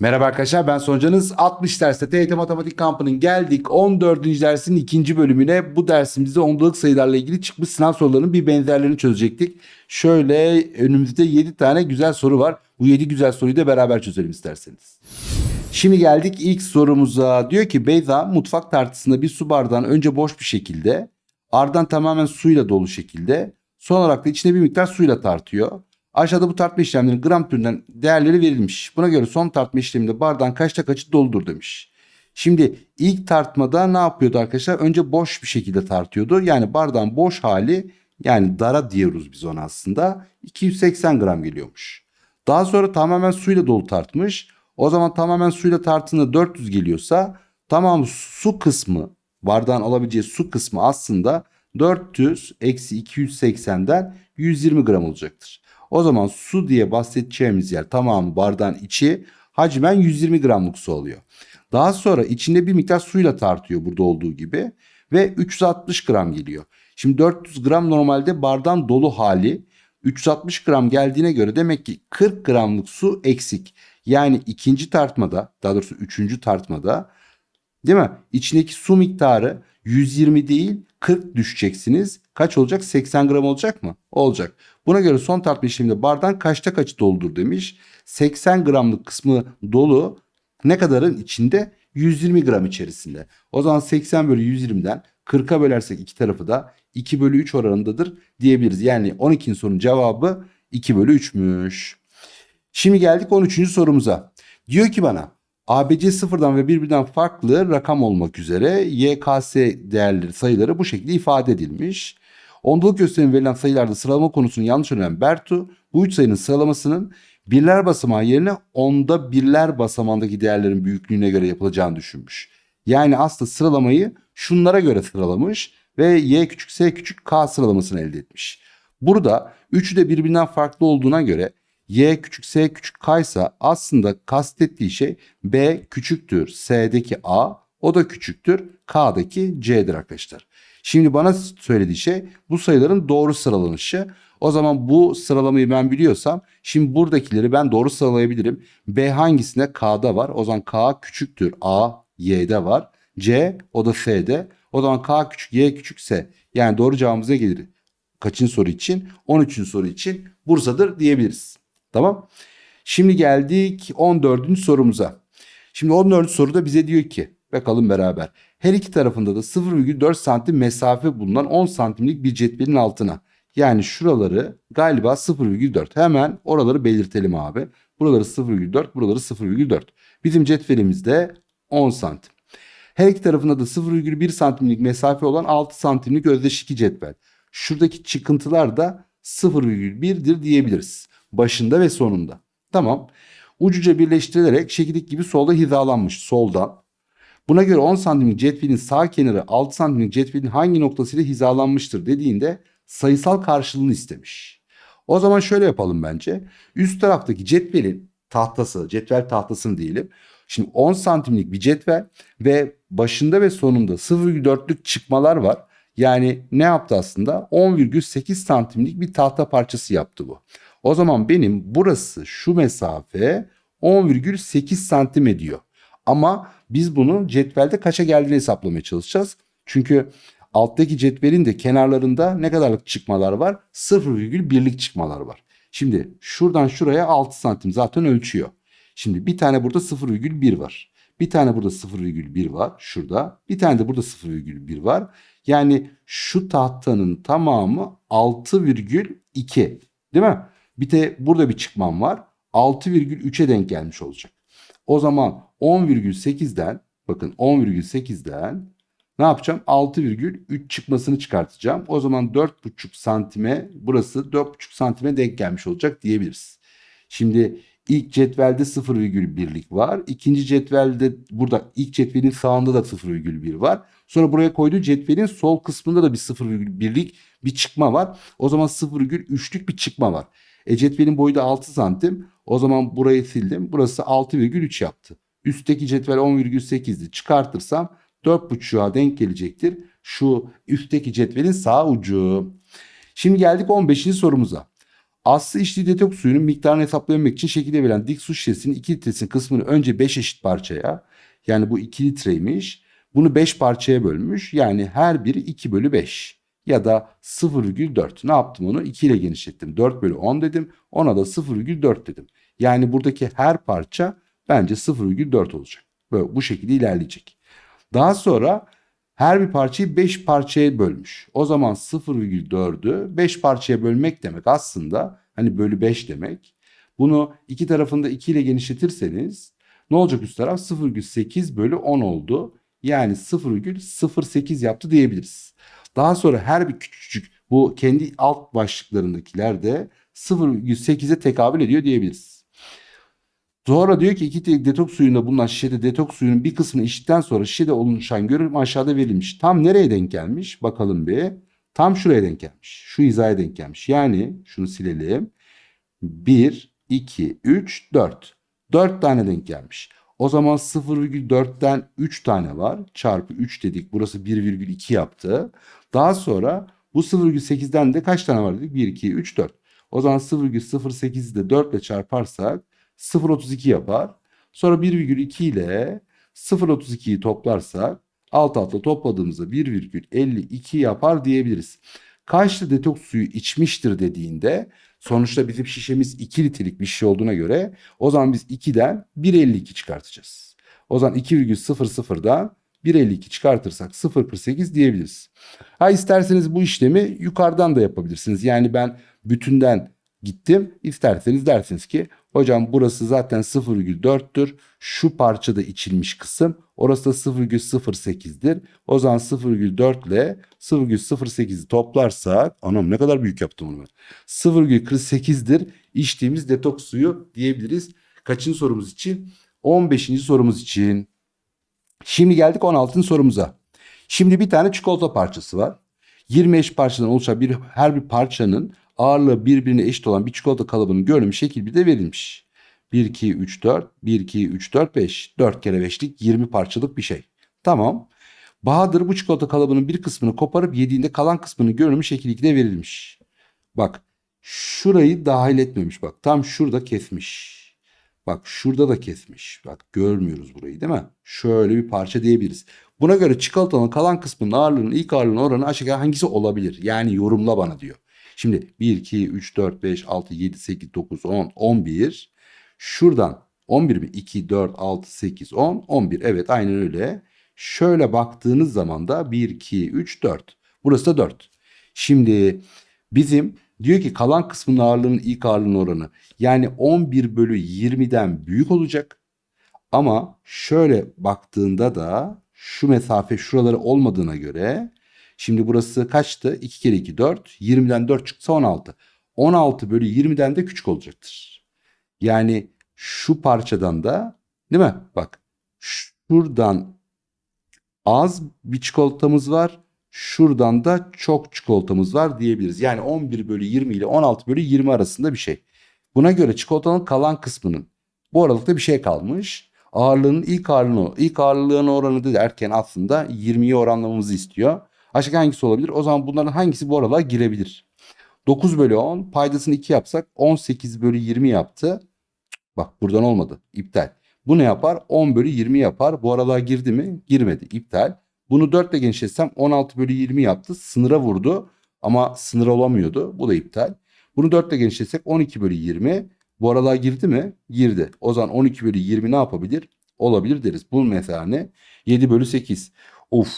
Merhaba arkadaşlar ben Soncanız 60 derste TYT Matematik Kampı'nın geldik 14. dersinin ikinci bölümüne. Bu dersimizde ondalık sayılarla ilgili çıkmış sınav sorularının bir benzerlerini çözecektik. Şöyle önümüzde 7 tane güzel soru var. Bu 7 güzel soruyu da beraber çözelim isterseniz. Şimdi geldik ilk sorumuza. Diyor ki Beyza mutfak tartısında bir su bardağını önce boş bir şekilde ardından tamamen suyla dolu şekilde son olarak da içine bir miktar suyla tartıyor. Aşağıda bu tartma işlemlerinin gram türünden değerleri verilmiş. Buna göre son tartma işleminde bardağın kaçta kaçı doludur demiş. Şimdi ilk tartmada ne yapıyordu arkadaşlar? Önce boş bir şekilde tartıyordu. Yani bardağın boş hali yani dara diyoruz biz ona aslında 280 gram geliyormuş. Daha sonra tamamen suyla dolu tartmış. O zaman tamamen suyla tartında 400 geliyorsa tamam su kısmı bardağın alabileceği su kısmı aslında 400 eksi 280'den 120 gram olacaktır. O zaman su diye bahsedeceğimiz yer tamamı bardağın içi hacmen 120 gramlık su oluyor. Daha sonra içinde bir miktar suyla tartıyor burada olduğu gibi ve 360 gram geliyor. Şimdi 400 gram normalde bardağın dolu hali 360 gram geldiğine göre demek ki 40 gramlık su eksik. Yani ikinci tartmada daha doğrusu üçüncü tartmada değil mi? İçindeki su miktarı 120 değil 40 düşeceksiniz. Kaç olacak? 80 gram olacak mı? Olacak. Buna göre son tartma işleminde bardağın kaçta kaçı doludur demiş. 80 gramlık kısmı dolu. Ne kadarın içinde? 120 gram içerisinde. O zaman 80 bölü 120'den 40'a bölersek iki tarafı da 2 bölü 3 oranındadır diyebiliriz. Yani 12'nin sorunun cevabı 2 bölü 3'müş. Şimdi geldik 13. sorumuza. Diyor ki bana ABC sıfırdan ve birbirinden farklı rakam olmak üzere YKS değerleri sayıları bu şekilde ifade edilmiş. Ondalık gösterim verilen sayılarda sıralama konusunu yanlış öğrenen Bertu bu üç sayının sıralamasının birler basamağı yerine onda birler basamağındaki değerlerin büyüklüğüne göre yapılacağını düşünmüş. Yani aslında sıralamayı şunlara göre sıralamış ve Y küçük S küçük K sıralamasını elde etmiş. Burada üçü de birbirinden farklı olduğuna göre Y küçük S küçük K ise aslında kastettiği şey B küçüktür S'deki A o da küçüktür K'daki C'dir arkadaşlar. Şimdi bana söylediği şey bu sayıların doğru sıralanışı. O zaman bu sıralamayı ben biliyorsam şimdi buradakileri ben doğru sıralayabilirim. B hangisinde K'da var? O zaman K küçüktür A Y'de var. C o da S'de. O zaman K küçük Y küçük S. Yani doğru cevabımız ne gelir? Kaçıncı soru için? 13. soru için Bursa'dır diyebiliriz. Tamam. Şimdi geldik 14. sorumuza. Şimdi 14. soruda bize diyor ki bakalım beraber. Her iki tarafında da 0,4 santim mesafe bulunan 10 santimlik bir cetvelin altına. Yani şuraları galiba 0,4. Hemen oraları belirtelim abi. Buraları 0,4, buraları 0,4. Bizim cetvelimizde 10 santim. Her iki tarafında da 0,1 santimlik mesafe olan 6 santimlik özdeşik cetvel. Şuradaki çıkıntılar da 0,1'dir diyebiliriz. Başında ve sonunda. Tamam. Ucuca birleştirilerek şekildeki gibi solda hizalanmış soldan. Buna göre 10 santimlik cetvelin sağ kenarı 6 santimlik cetvelin hangi noktasıyla hizalanmıştır dediğinde sayısal karşılığını istemiş. O zaman şöyle yapalım bence. Üst taraftaki cetvelin tahtası, cetvel tahtasını diyelim. Şimdi 10 santimlik bir cetvel ve başında ve sonunda 0,4'lük çıkmalar var. Yani ne yaptı aslında? 10,8 santimlik bir tahta parçası yaptı bu. O zaman benim burası şu mesafe 10,8 santim ediyor. Ama biz bunu cetvelde kaça geldiğini hesaplamaya çalışacağız. Çünkü alttaki cetvelin de kenarlarında ne kadarlık çıkmalar var? 0,1'lik çıkmalar var. Şimdi şuradan şuraya 6 santim zaten ölçüyor. Şimdi bir tane burada 0,1 var. Bir tane burada 0,1 var şurada. Bir tane de burada 0,1 var. Yani şu tahtanın tamamı 6,2 değil mi? Bir de burada bir çıkmam var. 6,3'e denk gelmiş olacak. O zaman 10,8'den bakın 10,8'den ne yapacağım? 6,3 çıkmasını çıkartacağım. O zaman 4,5 santime burası 4,5 santime denk gelmiş olacak diyebiliriz. Şimdi ilk cetvelde 0,1'lik var. İkinci cetvelde burada ilk cetvelin sağında da 0,1 var. Sonra buraya koyduğu cetvelin sol kısmında da bir 0,1'lik bir çıkma var. O zaman 0,3'lük bir çıkma var. E cetvelin boyu da 6 santim. O zaman burayı sildim. Burası 6,3 yaptı. Üstteki cetvel 10,8'di. Çıkartırsam 4,5'a denk gelecektir. Şu üstteki cetvelin sağ ucu. Şimdi geldik 15. sorumuza. Aslı içtiği detoks suyunun miktarını hesaplayabilmek için şekilde verilen dik su şişesinin 2 litresinin kısmını önce 5 eşit parçaya yani bu 2 litreymiş. Bunu 5 parçaya bölmüş. Yani her biri 2 bölü 5 ya da 0,4. Ne yaptım onu? 2 ile genişlettim. 4 bölü 10 dedim. Ona da 0,4 dedim. Yani buradaki her parça bence 0,4 olacak. Böyle bu şekilde ilerleyecek. Daha sonra her bir parçayı 5 parçaya bölmüş. O zaman 0,4'ü 5 parçaya bölmek demek aslında hani bölü 5 demek. Bunu iki tarafında 2 ile genişletirseniz ne olacak üst taraf? 0,8 bölü 10 oldu. Yani 0,08 yaptı diyebiliriz. Daha sonra her bir küçücük bu kendi alt başlıklarındakiler de 0,8'e tekabül ediyor diyebiliriz. Sonra diyor ki iki detoks suyunda bulunan şişede detoks suyunun bir kısmını içtikten sonra şişede oluşan görünüm aşağıda verilmiş. Tam nereye denk gelmiş? Bakalım bir. Tam şuraya denk gelmiş. Şu hizaya denk gelmiş. Yani şunu silelim. 1, 2, 3, 4. 4 tane denk gelmiş. O zaman 0,4'ten 3 tane var. Çarpı 3 dedik. Burası 1,2 yaptı. Daha sonra bu 0,8'den de kaç tane var dedik? 1, 2, 3, 4. O zaman 0,08'i de 4 ile çarparsak 0,32 yapar. Sonra 1,2 ile 0,32'yi toplarsak alt alta topladığımızda 1,52 yapar diyebiliriz. Kaçlı detoks suyu içmiştir dediğinde sonuçta bizim şişemiz 2 litrelik bir şişe olduğuna göre o zaman biz 2'den 1,52 çıkartacağız. O zaman 2,00'dan 1,52 çıkartırsak 0,48 diyebiliriz. Ha isterseniz bu işlemi yukarıdan da yapabilirsiniz. Yani ben bütünden gittim. İsterseniz dersiniz ki hocam burası zaten 0,4'tür. Şu parçada içilmiş kısım orası da 0,08'dir. O zaman 0,4 ile 0,08'i toplarsak anam ne kadar büyük yaptım onu ben. 0,48'dir içtiğimiz detoks suyu diyebiliriz. Kaçıncı sorumuz için? 15. sorumuz için. Şimdi geldik 16. sorumuza. Şimdi bir tane çikolata parçası var. 20 eş parçadan oluşan bir her bir parçanın ağırlığı birbirine eşit olan bir çikolata kalıbının görünümü şekil bir de verilmiş. 1, 2, 3, 4, 1, 2, 3, 4, 5. 4 kere 5'lik 20 parçalık bir şey. Tamam. Bahadır bu çikolata kalıbının bir kısmını koparıp yediğinde kalan kısmının görünümü şekil 2'de verilmiş. Bak şurayı dahil etmemiş bak. Tam şurada kesmiş. Bak şurada da kesmiş. Bak görmüyoruz burayı değil mi? Şöyle bir parça diyebiliriz. Buna göre çikolatanın kalan kısmının ağırlığının ilk ağırlığının oranı aşağı hangisi olabilir? Yani yorumla bana diyor. Şimdi 1, 2, 3, 4, 5, 6, 7, 8, 9, 10, 11. Şuradan 11 mi? 2, 4, 6, 8, 10, 11. Evet aynen öyle. Şöyle baktığınız zaman da 1, 2, 3, 4. Burası da 4. Şimdi bizim diyor ki kalan kısmının ağırlığının ilk ağırlığının oranı. Yani 11 bölü 20'den büyük olacak. Ama şöyle baktığında da şu mesafe şuraları olmadığına göre Şimdi burası kaçtı? 2 kere 2 4. 20'den 4 çıksa 16. 16 bölü 20'den de küçük olacaktır. Yani şu parçadan da değil mi? Bak şuradan az bir çikolatamız var. Şuradan da çok çikolatamız var diyebiliriz. Yani 11 bölü 20 ile 16 bölü 20 arasında bir şey. Buna göre çikolatanın kalan kısmının bu aralıkta bir şey kalmış. Ağırlığının ilk ağırlığını, ilk ağırlığının oranı derken aslında 20'yi oranlamamızı istiyor. Aşağı hangisi olabilir? O zaman bunların hangisi bu aralığa girebilir? 9 bölü 10 paydasını 2 yapsak 18 bölü 20 yaptı. Bak buradan olmadı. İptal. Bu ne yapar? 10 bölü 20 yapar. Bu aralığa girdi mi? Girmedi. İptal. Bunu 4 ile genişletsem 16 bölü 20 yaptı. Sınıra vurdu ama sınır olamıyordu. Bu da iptal. Bunu 4 ile genişletsek 12 bölü 20. Bu aralığa girdi mi? Girdi. O zaman 12 bölü 20 ne yapabilir? Olabilir deriz. Bunun mesela ne? 7 bölü 8. Of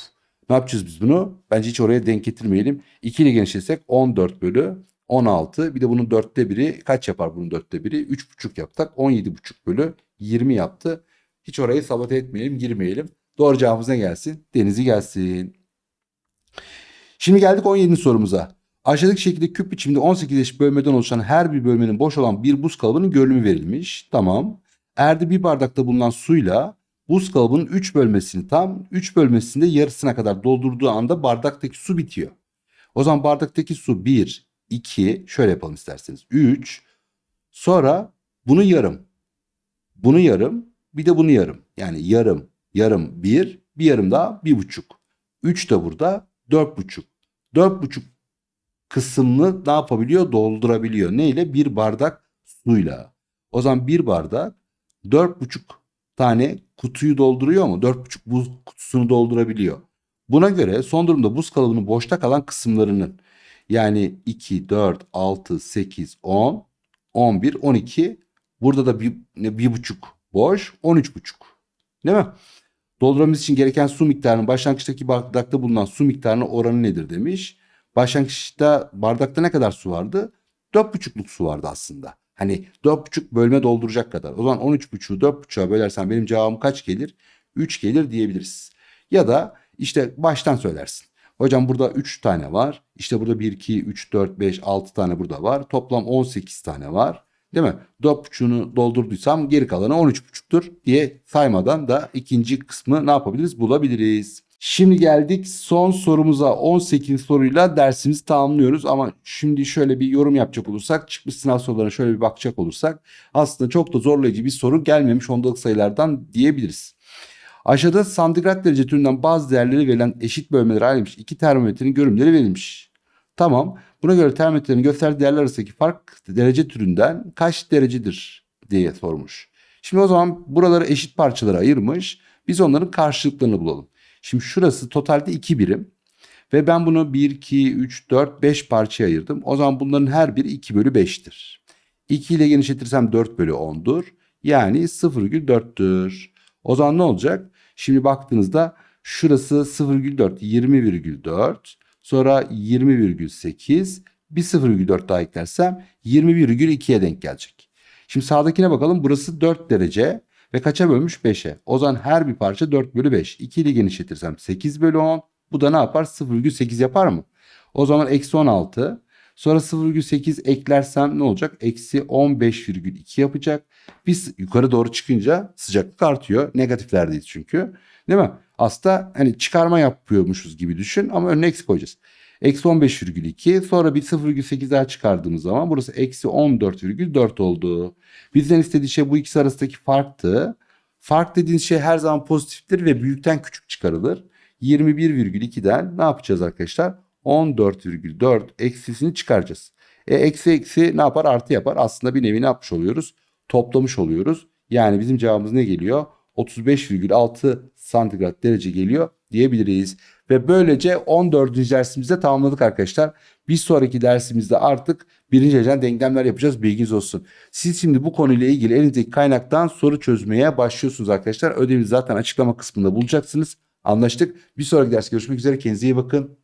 ne yapacağız biz bunu? Bence hiç oraya denk getirmeyelim. 2 ile genişletsek 14 bölü 16. Bir de bunun dörtte biri kaç yapar bunun dörtte biri? 3,5 yapsak 17,5 bölü 20 yaptı. Hiç orayı sabote etmeyelim, girmeyelim. Doğru cevabımız ne gelsin? Denizi gelsin. Şimdi geldik 17. sorumuza. Aşağıdaki şekilde küp biçimde 18 eşit bölmeden oluşan her bir bölmenin boş olan bir buz kalıbının görünümü verilmiş. Tamam. Erde bir bardakta bulunan suyla buz kalıbının 3 bölmesini tam 3 bölmesinde yarısına kadar doldurduğu anda bardaktaki su bitiyor. O zaman bardaktaki su 1, 2 şöyle yapalım isterseniz 3 sonra bunu yarım bunu yarım bir de bunu yarım yani yarım yarım 1 bir yarım daha 1,5 3 de burada 4,5 4,5 kısmını ne yapabiliyor? Doldurabiliyor. Neyle? Bir bardak suyla. O zaman bir bardak 4,5 tane kutuyu dolduruyor mu? 4,5 buz kutusunu doldurabiliyor. Buna göre son durumda buz kalıbının boşta kalan kısımlarının yani 2, 4, 6, 8, 10, 11, 12 burada da bir, bir buçuk boş 13 buçuk. Değil mi? Doldurmamız için gereken su miktarının başlangıçtaki bardakta bulunan su miktarının oranı nedir demiş. Başlangıçta bardakta ne kadar su vardı? 4,5'luk su vardı aslında. Hani 4,5 bölme dolduracak kadar. O zaman 13,5'u 4,5'a bölersen benim cevabım kaç gelir? 3 gelir diyebiliriz. Ya da işte baştan söylersin. Hocam burada 3 tane var. İşte burada 1, 2, 3, 4, 5, 6 tane burada var. Toplam 18 tane var. Değil mi? 4.5'unu doldurduysam geri kalanı 13.5'tur diye saymadan da ikinci kısmı ne yapabiliriz? Bulabiliriz. Şimdi geldik son sorumuza 18 soruyla dersimizi tamamlıyoruz ama şimdi şöyle bir yorum yapacak olursak çıkmış sınav sorularına şöyle bir bakacak olursak aslında çok da zorlayıcı bir soru gelmemiş ondalık sayılardan diyebiliriz. Aşağıda santigrat derece türünden bazı değerleri verilen eşit bölmelere ayrılmış iki termometrenin görünümleri verilmiş. Tamam. Buna göre termometrenin gösterdiği değerler arasındaki fark derece türünden kaç derecedir diye sormuş. Şimdi o zaman buraları eşit parçalara ayırmış. Biz onların karşılıklarını bulalım. Şimdi şurası totalde 2 birim. Ve ben bunu 1, 2, 3, 4, 5 parçaya ayırdım. O zaman bunların her biri 2 bölü 5'tir. 2 ile genişletirsem 4 bölü 10'dur. Yani 0,4'tür. O zaman ne olacak? Şimdi baktığınızda şurası 0,4, 20,4. Sonra 20,8. Bir 0,4 daha eklersem 20,2'ye denk gelecek. Şimdi sağdakine bakalım. Burası 4 derece ve kaça bölmüş? 5'e. O zaman her bir parça 4 bölü 5. 2 ile genişletirsem 8 bölü 10. Bu da ne yapar? 0,8 yapar mı? O zaman eksi 16. Sonra 0,8 eklersem ne olacak? Eksi 15,2 yapacak. Biz yukarı doğru çıkınca sıcaklık artıyor. Negatiflerdeyiz çünkü. Değil mi? Aslında hani çıkarma yapıyormuşuz gibi düşün ama önüne eksi koyacağız. Eksi 15,2 sonra bir 0,8 daha çıkardığımız zaman burası eksi 14,4 oldu. Bizden istediği şey bu ikisi arasındaki farktı. Fark dediğiniz şey her zaman pozitiftir ve büyükten küçük çıkarılır. 21,2'den ne yapacağız arkadaşlar? 14,4 eksisini çıkaracağız. E eksi eksi ne yapar? Artı yapar. Aslında bir nevi ne yapmış oluyoruz? Toplamış oluyoruz. Yani bizim cevabımız ne geliyor? 35,6 santigrat derece geliyor diyebiliriz. Ve böylece 14. dersimizde tamamladık arkadaşlar. Bir sonraki dersimizde artık birinci dereceden denklemler yapacağız bilginiz olsun. Siz şimdi bu konuyla ilgili elinizdeki kaynaktan soru çözmeye başlıyorsunuz arkadaşlar. Ödevinizi zaten açıklama kısmında bulacaksınız. Anlaştık. Bir sonraki ders görüşmek üzere. Kendinize iyi bakın.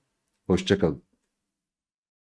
Hoşçakalın.